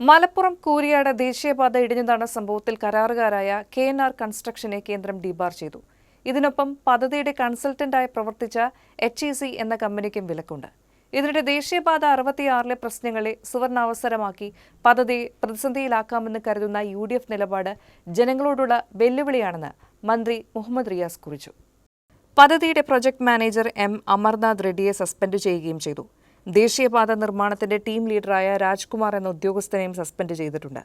മലപ്പുറം കൂരിയാട് ദേശീയപാത ഇടിഞ്ഞതാണ് സംഭവത്തിൽ കരാറുകാരായ കെ എൻ ആർ കൺസ്ട്രക്ഷനെ കേന്ദ്രം ഡിബാർ ചെയ്തു. ഇതിനൊപ്പം പദ്ധതിയുടെ കൺസൾട്ടന്റായി പ്രവർത്തിച്ച എച്ച് ഇ സി എന്ന കമ്പനിക്കും വിലക്കുണ്ട്. ഇതിനിടെ ദേശീയപാത അറുപത്തിയാറിലെ പ്രശ്നങ്ങളെ സുവർണാവസരമാക്കി പദ്ധതിയെ പ്രതിസന്ധിയിലാക്കാമെന്ന് കരുതുന്ന യു ഡി എഫ് നിലപാട് ജനങ്ങളോടുള്ള വെല്ലുവിളിയാണെന്ന് മന്ത്രി മുഹമ്മദ് റിയാസ് കുറിച്ചു. പദ്ധതിയുടെ പ്രൊജക്ട് മാനേജർ എം അമർനാഥ് റെഡ്ഡിയെ സസ്പെൻഡ് ചെയ്യുകയും ചെയ്തു. ദേശീയപാത നിർമ്മാണത്തിന്റെ ടീം ലീഡറായ രാജ്കുമാർ എന്ന ഉദ്യോഗസ്ഥനെയും സസ്പെൻഡ് ചെയ്തിട്ടുണ്ട്.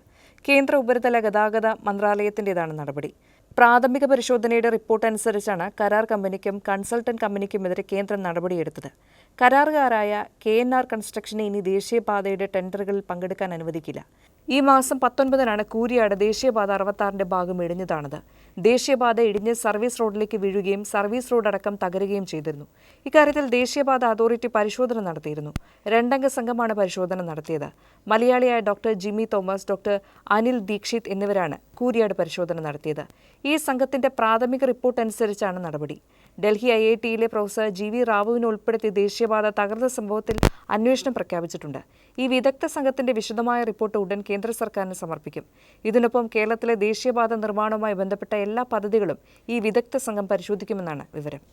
കേന്ദ്ര ഉപരിതല ഗതാഗത മന്ത്രാലയത്തിന്റേതാണ് നടപടി. പ്രാഥമിക പരിശോധനയുടെ റിപ്പോർട്ട് അനുസരിച്ചാണ് കരാർ കമ്പനിക്കും കൺസൾട്ടന്റ് കമ്പനിക്കുമെതിരെ കേന്ദ്രം നടപടിയെടുത്തത്. കരാറുകാരായ കെ എൻ ആർ കൺസ്ട്രക്ഷനെ ഇനി ദേശീയപാതയുടെ ടെൻഡറുകളിൽ പങ്കെടുക്കാൻ അനുവദിക്കില്ല. ഈ മാസം പത്തൊൻപതിനാണ് കൂരിയാട് ദേശീയപാത അറുപത്താറിന്റെ ഭാഗം ഇടിഞ്ഞതാണത്. ദേശീയപാത ഇടിഞ്ഞ് സർവീസ് റോഡിലേക്ക് വീഴുകയും സർവീസ് റോഡ് അടക്കം തകരുകയും ചെയ്തിരുന്നു. ഇക്കാര്യത്തിൽ ദേശീയപാത അതോറിറ്റി പരിശോധന നടത്തിയിരുന്നു. രണ്ടംഗ സംഘമാണ് പരിശോധന നടത്തിയത്. മലയാളിയായ doctor Jimmy Thomas doctor Anil Dixit എന്നിവരാണ് കൂരിയാട് പരിശോധന നടത്തിയത്. ഈ സംഘത്തിന്റെ പ്രാഥമിക റിപ്പോർട്ട് അനുസരിച്ചാണ് നടപടി. ഡൽഹി ഐ ഐ ടിയിലെ പ്രൊഫസർ ജി വി റാവുവിനെ ഉൾപ്പെടുത്തി ദേശീയപാത തകർന്ന സംഭവത്തിൽ അന്വേഷണം പ്രഖ്യാപിച്ചിട്ടുണ്ട്. ഈ വിദഗ്ധ സംഘത്തിന്റെ വിശദമായ റിപ്പോർട്ട് ഉടൻ കേന്ദ്ര സർക്കാരിന് സമർപ്പിക്കും. ഇതിനൊപ്പം കേരളത്തിലെ ദേശീയപാത നിർമ്മാണവുമായി ബന്ധപ്പെട്ട എല്ലാ പദ്ധതികളും ഈ വിദഗ്ധ സംഘം പരിശോധിക്കുമെന്നാണ് വിവരം.